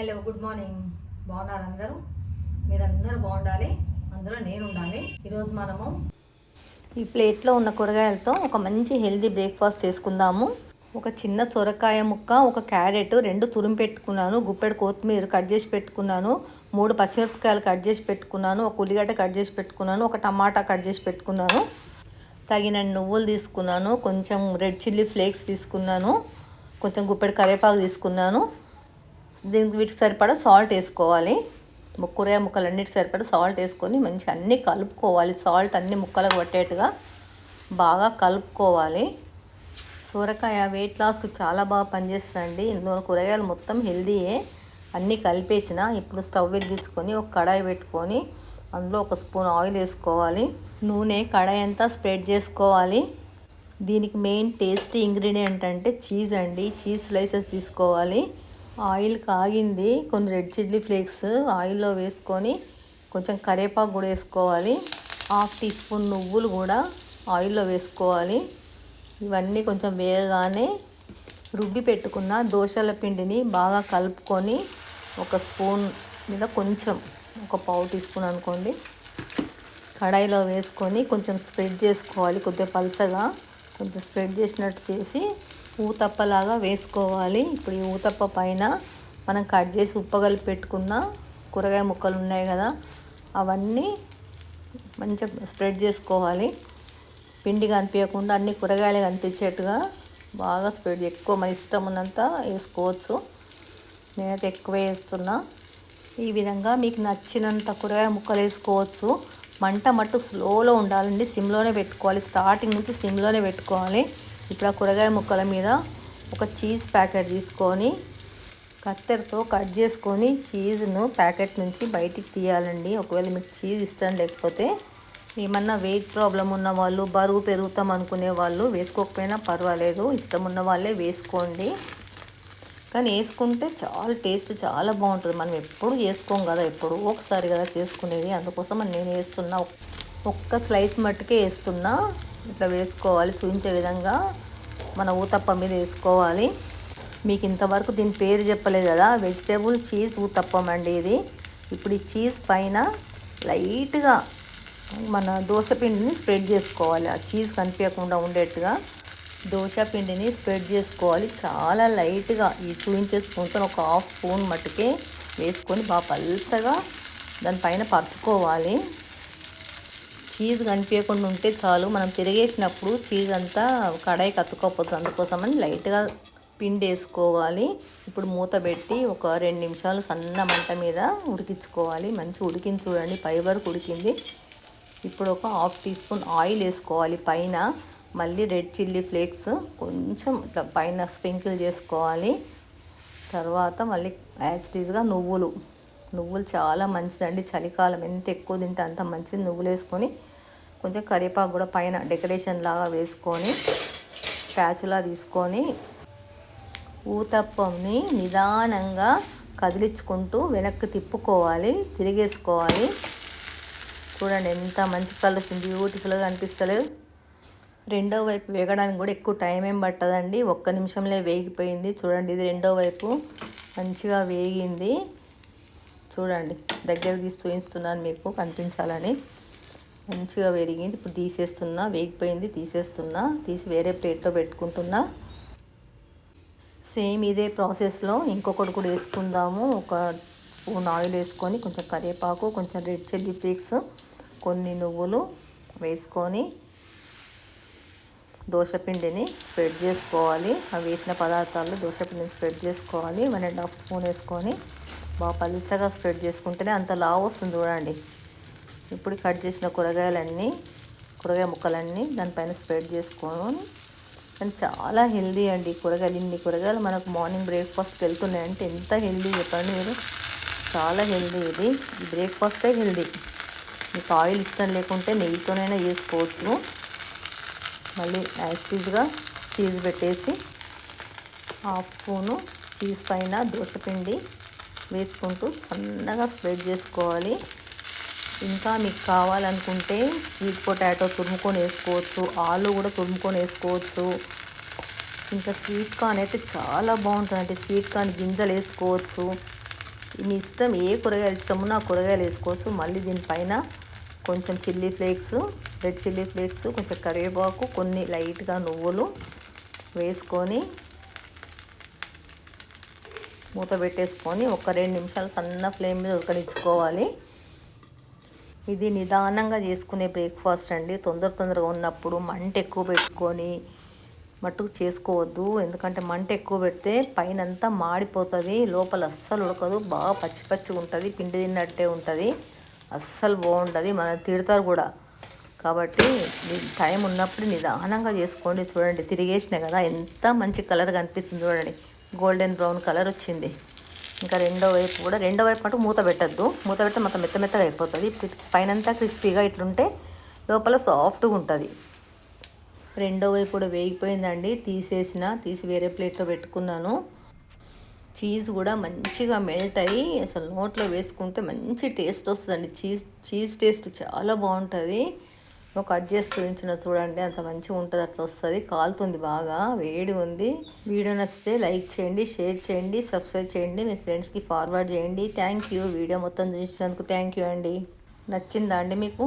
Hello good morning. బాగున్నారు అందరూ? మీరందరూ బాగుండాలి? అందులో నేను ఉండాలి ఈరోజు మనము ఈ ప్లేట్లో ఉన్న కూరగాయలతో ఒక మంచి హెల్దీ బ్రేక్ఫాస్ట్ చేసుకుందాము. ఒక చిన్న సొరకాయ ముక్క ఒక క్యారెట్ రెండు తురిమి పెట్టుకున్నాను గుప్పెడు కొత్తిమీర కట్ చేసి పెట్టుకున్నాను మూడు పచ్చిమిరపకాయలు కట్ చేసి పెట్టుకున్నాను ఒక ఉల్లిగడ్డ కట్ చేసి పెట్టుకున్నాను ఒక టమాటా కట్ చేసి పెట్టుకున్నాను. తగినన్ని నువ్వులు తీసుకున్నాను కొంచెం రెడ్ చిల్లీ ఫ్లేక్స్ తీసుకున్నాను కొంచెం గుప్పెడు కరివేపాకు తీసుకున్నాను. దీనికి వీటికి సరిపడా సాల్ట్ వేసుకోవాలి. కూరగాయ ముక్కలు అన్నిటికి సరిపడా సాల్ట్ వేసుకొని మంచిగా అన్నీ కలుపుకోవాలి. సాల్ట్ అన్ని ముక్కలకు పట్టేట్టుగా బాగా కలుపుకోవాలి. సొరకాయ వెయిట్ లాస్కి చాలా బాగా పనిచేస్తుందండి. ఇందులో కూరగాయలు మొత్తం హెల్దీయే అన్నీ కలిపేసిన ఇప్పుడు స్టవ్ వెలిగించుకొని ఒక కడాయి పెట్టుకొని అందులో ఒక స్పూన్ ఆయిల్ వేసుకోవాలి. నూనె కడాయి అంతా స్ప్రెడ్ చేసుకోవాలి. దీనికి మెయిన్ టేస్టీ ఇంగ్రీడియంట్ అంటే చీజ్ అండి. చీజ్ స్లైసెస్ తీసుకోవాలి. ఆయిల్ కాగింది. కొన్ని రెడ్ చిల్లీ ఫ్లేక్స్ ఆయిల్లో వేసుకొని కొంచెం కరివేపాకు కూడా వేసుకోవాలి. హాఫ్ టీ స్పూన్ నువ్వులు కూడా ఆయిల్లో వేసుకోవాలి. ఇవన్నీ కొంచెం వేగగానే రుబ్బి పెట్టుకున్న దోశల పిండిని బాగా కలుపుకొని ఒక స్పూన్ మీద కొంచెం ఒక పావు టీ స్పూన్ అనుకోండి. కడాయిలో వేసుకొని కొంచెం స్ప్రెడ్ చేసుకోవాలి కొద్దిగా పల్చగా. కొంచెం స్ప్రెడ్ చేసినట్టు చేసి ఊతప్పలాగా వేసుకోవాలి. ఇప్పుడు ఈ ఊతప్ప పైన మనం కట్ చేసి ఉప్పగలిపి పెట్టుకున్న కూరగాయ ముక్కలు ఉన్నాయి కదా అవన్నీ మంచిగా స్ప్రెడ్ చేసుకోవాలి. పిండి కనిపించకుండా అన్ని కూరగాయలు కనిపించేట్టుగా బాగా స్ప్రెడ్ ఎక్కువ మన ఇష్టం ఉన్నంత వేసుకోవచ్చు. నేనైతే ఎక్కువ వేస్తున్నా. ఈ విధంగా మీకు నచ్చినంత కూరగాయ ముక్కలు వేసుకోవచ్చు. మంట మట్టు స్లోలో ఉండాలండి. సిమ్లోనే పెట్టుకోవాలి. స్టార్టింగ్ నుంచి సిమ్లోనే పెట్టుకోవాలి. ఇప్పుడు ఆ కూరగాయ ముక్కల మీద ఒక చీజ్ ప్యాకెట్ తీసుకొని కత్తెరతో కట్ చేసుకొని చీజ్ను ప్యాకెట్ నుంచి బయటికి తీయాలండి. ఒకవేళ మీకు చీజ్ ఇష్టం లేకపోతే ఏమన్నా వెయిట్ ప్రాబ్లం ఉన్న వాళ్ళు బరువు పెరుగుతాం అనుకునే వాళ్ళు వేసుకోకపోయినా పర్వాలేదు. ఇష్టం ఉన్న వాళ్ళే వేసుకోండి. కానీ వేసుకుంటే చాలా టేస్ట్ చాలా బాగుంటుంది. మనం ఎప్పుడు చేసుకోం కదా ఎప్పుడు ఒకసారి కదా చేసుకునేది. అందుకోసం నేను వేస్తున్నా ఒక్క స్లైస్ మట్టుకే వేస్తున్నా. ఇట్లా వేసుకోవాలి చూపించే విధంగా మన ఊతప్ప మీద వేసుకోవాలి. మీకు ఇంతవరకు దీని పేరు చెప్పలేదు కదా వెజిటేబుల్ చీజ్ ఊతప్పం అండి ఇది. ఇప్పుడు ఈ చీజ్ పైన లైట్గా మన దోశ పిండిని స్ప్రెడ్ చేసుకోవాలి. ఆ చీజ్ కనిపించకుండా ఉండేట్టుగా దోశ పిండిని స్ప్రెడ్ చేసుకోవాలి. చాలా లైట్గా ఈ చూపించే స్పూన్తో ఒక హాఫ్ స్పూన్ మట్టుకే వేసుకొని బాగా పల్చగా దానిపైన పరుచుకోవాలి. చీజ్ కనిపించకుండా ఉంటే చాలు. మనం తిరిగేసినప్పుడు చీజ్ అంతా కడాయి కత్తుకోకపోతుంది అందుకోసమని లైట్గా పిండి వేసుకోవాలి ఇప్పుడు మూత పెట్టి ఒక రెండు నిమిషాలు సన్న మంట మీద ఉడికించుకోవాలి. మంచి ఉడికించి చూడండి. పై వరకు ఉడికింది. ఇప్పుడు ఒక హాఫ్ టీ స్పూన్ ఆయిల్ వేసుకోవాలి పైన. మళ్ళీ రెడ్ చిల్లీ ఫ్లేక్స్ కొంచెం ఇట్లా పైన స్ప్రింకిల్ చేసుకోవాలి. తర్వాత మళ్ళీ యాజ్టీస్గా నువ్వులు. నువ్వులు చాలా మంచిదండి. చలికాలం ఎంత ఎక్కువ తింటే అంత మంచిది. నువ్వులు వేసుకొని కొంచెం కరివేపాకు కూడా పైన డెకరేషన్ లాగా వేసుకొని స్పాచులా తీసుకొని ఊతప్పంని నిదానంగా కదిలించుకుంటూ వెనక్కి తిప్పుకోవాలి తిరిగేసుకోవాలి. చూడండి ఎంత మంచి కలర్ బ్యూటిఫుల్గా అనిపిస్తలేదు. రెండో వైపు వేగడానికి కూడా ఎక్కువ టైం ఏం పట్టదండి. ఒక్క నిమిషంలో వేగిపోయింది. చూడండి ఇది రెండో వైపు మంచిగా వేగింది. చూడండి దగ్గర తీసి చూపిస్తున్నాను మీకు కనిపించాలని. మంచిగా వేరిగింది. ఇప్పుడు తీసేస్తున్నా వేగిపోయింది తీసేస్తున్నా తీసి వేరే ప్లేట్లో పెట్టుకుంటున్నా. సేమ్ ఇదే ప్రాసెస్లో ఇంకొకటి కూడా వేసుకుందాము. ఒక స్పూన్ ఆయిల్ వేసుకొని కొంచెం కరివేపాకు కొంచెం రెడ్ చిల్లీ ఫ్లేక్స్ కొన్ని నువ్వులు వేసుకొని దోశపిండిని స్ప్రెడ్ చేసుకోవాలి. అవి వేసిన పదార్థాలు దోశపిండిని స్ప్రెడ్ చేసుకోవాలి. వన్ అండ్ హాఫ్ స్పూన్ వేసుకొని బాగా పలుచగా స్ప్రెడ్ చేసుకుంటేనే అంత లావు వస్తుంది చూడండి. ఇప్పుడు కట్ చేసిన కూరగాయలన్నీ కూరగాయ ముక్కలన్నీ దానిపైన స్ప్రెడ్ చేసుకొని కానీ చాలా హెల్దీ అండి కూరగాయలు. ఇన్ని కూరగాయలు మనకు మార్నింగ్ బ్రేక్ఫాస్ట్కి వెళ్తున్నాయంటే ఎంత హెల్దీ చెప్పండి మీరు. చాలా హెల్దీ ఇది. బ్రేక్ఫాస్టే హెల్దీ. మీకు ఆయిల్ ఇష్టం లేకుంటే నెయ్యితోనైనా చేసుకోవచ్చు. మళ్ళీ యాస్టీజ్గా చీజ్ పెట్టేసి హాఫ్ స్పూను చీజ్ పైన దోశపిండి వేసుకుంటూ సన్నగా స్ప్రెడ్ చేసుకోవాలి. ఇంకా మీకు కావాలనుకుంటే స్వీట్ పొటాటో తురుముకొని వేసుకోవచ్చు ఆలు కూడా తురుముకొని వేసుకోవచ్చు. ఇంకా స్వీట్ కార్న్ అయితే చాలా బాగుంటుందండి. స్వీట్ కార్న్ గింజలు వేసుకోవచ్చు. మీ ఇష్టం ఏ కూరగాయలు ఇష్టమో ఆ కూరగాయలు వేసుకోవచ్చు. మళ్ళీ దీనిపైన కొంచెం chilli flakes red chilli flakes కొంచెం కరివేపాకు కొన్ని లైట్గా నువ్వులు వేసుకొని మూత పెట్టేసుకొని ఒక రెండు నిమిషాలు సన్న ఫ్లేమ్ మీద ఉడకనిచ్చుకోవాలి. ఇది నిదానంగా చేసుకునే బ్రేక్ఫాస్ట్ అండి. తొందర తొందరగా ఉన్నప్పుడు మంట ఎక్కువ పెట్టుకొని మట్టుకు చేసుకోవద్దు. ఎందుకంటే మంట ఎక్కువ పెడితే పైన అంతా మాడిపోతుంది లోపల అస్సలు ఉడకదు బాగా పచ్చి పచ్చిగా ఉంటుంది పిండి తిన్నట్టే ఉంటుంది అస్సలు బాగుంటుంది మనం తిడతారు కూడా. కాబట్టి టైం ఉన్నప్పుడు నిదానంగా చేసుకోండి. చూడండి తిరిగేసిన కదా ఎంత మంచి కలర్ కనిపిస్తుంది చూడండి. గోల్డెన్ బ్రౌన్ కలర్ వచ్చింది. ఇంకా రెండో వైపు కూడా రెండో వైపు మటు మూత పెట్టద్దు. మూత పెడితే మొత్తం మెత్త మెత్తగా అయిపోతుంది. పైనంతా క్రిస్పీగా ఇట్లుంటే లోపల సాఫ్ట్గా ఉంటుంది. రెండో వైపు కూడా వేగిపోయిందండి. తీసేసిన తీసి వేరే ప్లేట్లో పెట్టుకున్నాను. చీజ్ కూడా మంచిగా మెల్ట్ అయ్యి అసలు నోట్లో వేసుకుంటే మంచి టేస్ట్ వస్తుందండి. చీజ్ చీజ్ టేస్ట్ చాలా బాగుంటుంది. కట్ చేసి చూపించిన చూడండి అంత మంచిగా ఉంటుంది అట్లా వస్తుంది. కాలుతుంది బాగా వేడి ఉంది. వీడియో నచ్చితే లైక్ చేయండి షేర్ చేయండి సబ్స్క్రైబ్ చేయండి మీ ఫ్రెండ్స్కి ఫార్వర్డ్ చేయండి. థ్యాంక్ యూ వీడియో మొత్తం చూసినందుకు థ్యాంక్ యూ అండి. నచ్చిందా అండి మీకు?